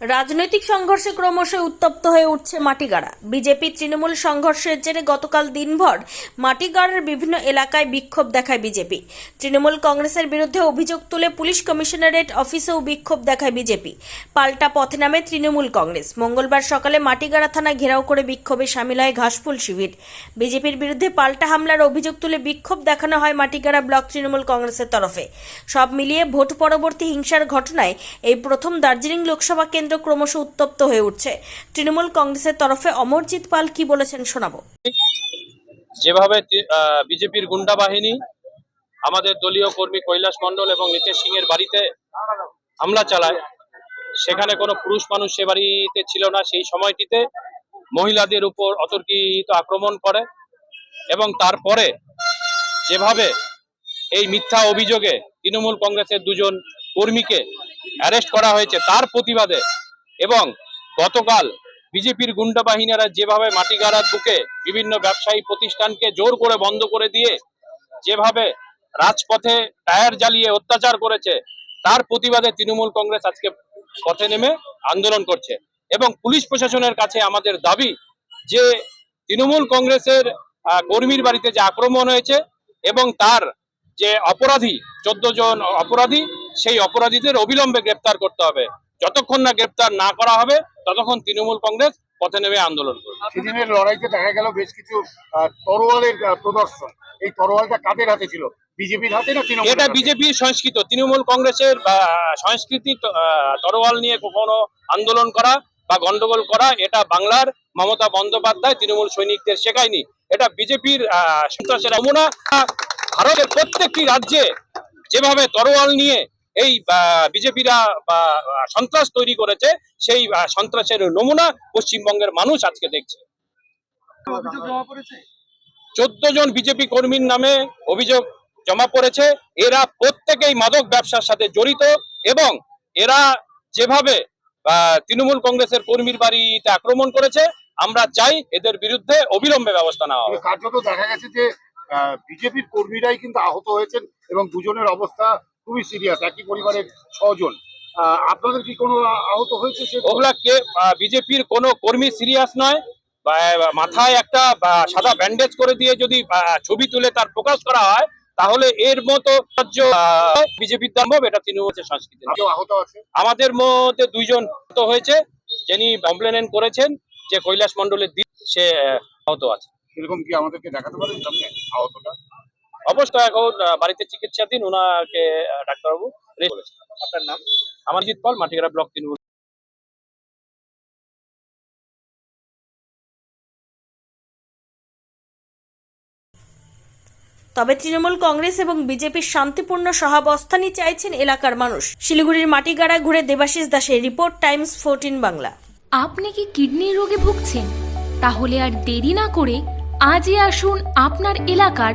রাজনৈতিক সংঘর্ষে ক্রমশ উত্তপ্ত হয়ে উঠছে মাটিগাড়া। বিজেপি তৃণমূল সংঘর্ষের জেরে গতকাল দিনভর মাটিগাড়ার বিভিন্ন এলাকায় বিক্ষোভ দেখায় বিজেপি। তৃণমূল কংগ্রেসের বিরুদ্ধে অভিযোগ তুলে পুলিশ কমিশনারেট অফিসেও বিক্ষোভ দেখায় বিজেপি। পাল্টা পথে নামে তৃণমূল কংগ্রেস। মঙ্গলবার সকালে মাটিগাড়া থানা ঘেরাও করে বিক্ষোভে সামিল হয় ঘাসফুল শিবির। বিজেপির বিরুদ্ধে পাল্টা হামলার অভিযোগ তুলে বিক্ষোভ দেখানো হয় মাটিগাড়া ব্লক তৃণমূল কংগ্রেসের তরফে। সব মিলিয়ে ভোট পরবর্তী হিংসার ঘটনায় এই প্রথম দার্জিলিং লোকসভা কেন্দ্র ক্রমশ উত্তপ্ত হয়ে উঠছে। তৃণমূল কংগ্রেসের তরফে অমরজিৎ পাল কি বলেছেন শোনাবো। যেভাবে বিজেপির গুন্ডা বাহিনী, আমাদের দলীয় কর্মী কৈলাস মণ্ডল এবং নীতিশ সিং এর বাড়িতে হামলা চালায়, সেখানে কোনো পুরুষ মানুষ সে বাড়িতে ছিল না, সেই সময়টিতে মহিলাদের উপর অতর্কিত আক্রমণ করে এবং তারপরে যেভাবে এই মিথ্যা অভিযোগে তৃণমূল কংগ্রেসের দুজন কর্মীকে অ্যারেস্ট করা হয়েছে তার প্রতিবাদে। এবং গতকাল বিজেপির গুন্ডা বাহিনীরা যেভাবে মাটিগাড়ার বুকে বিভিন্ন ব্যবসায়ী প্রতিষ্ঠানকে জোর করে বন্ধ করে দিয়ে যেভাবে রাজপথে টায়ার জ্বালিয়ে অত্যাচার করেছে, তার প্রতিবাদে তৃণমূল কংগ্রেস আজকে পথে নেমে আন্দোলন করছে। এবং পুলিশ প্রশাসনের কাছে আমাদের দাবি যে তৃণমূল কংগ্রেসের কর্মীর বাড়িতে যে আক্রমণ হয়েছে এবং তার যে অপরাধী, চোদ্দ জন অপরাধী সেই অপরাধীদের অবিলম্বে গ্রেপ্তার করতে হবে। যতক্ষণ না গ্রেপ্তার না করা হবে ততক্ষণ তৃণমূল কংগ্রেস পথে নেমে আন্দোলন করবে। সেদিনের লড়াইতে দেখা গেল বেশ কিছু তরোয়ালের প্রদর্শন। এই তরোয়ালটা কাদের হাতে ছিল? বিজেপির হাতে না তৃণমূল এটা বিজেপির সংস্কৃত। তৃণমূল কংগ্রেসের সংস্কৃতি তরোয়াল নিয়ে কখনো আন্দোলন করা বা গন্ডগোল করা এটা বাংলার মমতা বন্দ্যোপাধ্যায় তৃণমূল সৈনিকদের শেখায়নি। এটা বিজেপির সন্ত্রাসের নমুনা। ভারতের প্রত্যেকটি রাজ্যে যেভাবে তরোয়াল নিয়ে এই বিজেপিরা সন্ত্রাস তৈরি করেছে সেই সন্ত্রাসের নমুনা পশ্চিমবঙ্গের মানুষ আজকে দেখছে। চোদ্দ জন বিজেপি কর্মীর নামে অভিযোগ জমা পড়েছে। এরা প্রত্যেকেই মাদক ব্যবসার সাথে জড়িত এবং এরা যেভাবে তৃণমূল কংগ্রেসের কর্মীর বাড়িতে আক্রমণ করেছে আমরা চাই এদের বিরুদ্ধে অবিলম্বে ব্যবস্থা নেওয়া হবে কার্যত দেখা গেছে যে বিজেপির কর্মীরাই কিন্তু আহত হয়েছেন এবং দুজনের অবস্থা খুবই সিরিয়াস একই পরিবারের ছজন। আপনাদের কি কোনো আহত হয়েছে সে ওগুলা কে বিজেপির কোনো কর্মী সিরিয়াস নয় মাথায় একটা সাদা ব্যান্ডেজ করে দিয়ে যদি ছবি তুলে তার প্রকাশ করা হয় তাহলে এর মতো বিজেপির সম্ভব এটা তৃণমূলের সংস্কৃতি আমাদের মধ্যে দুইজন আহত হয়েছে যিনি কমপ্লেন করেছেন যে কৈলাস মন্ডলের দিক সে আহ, আহত আছে। এরকম কি আমাদেরকে দেখাতে পারেন সামনে আহতটা? অবস্থা এখন বাড়িতে চিকিৎসাধীন ওনাকে ডাক্তারবাবু আপনার নাম? অমরজিৎ পাল মাটিগ্রাম ব্লক তৃণমূল। তবে তৃণমূল কংগ্রেস এবং বিজেপির শান্তিপূর্ণ সহাবস্থানই চাইছেন এলাকার মানুষ। শিলিগুড়ির মাটিগাড়া ঘুরে দেবাশিস দাসের রিপোর্ট টাইমস ফোরটিন বাংলা। আপনি কি কিডনির রোগে ভুগছেন? তাহলে আর দেরি না করে আজই আসুন আপনার এলাকার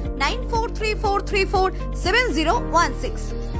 9434347016.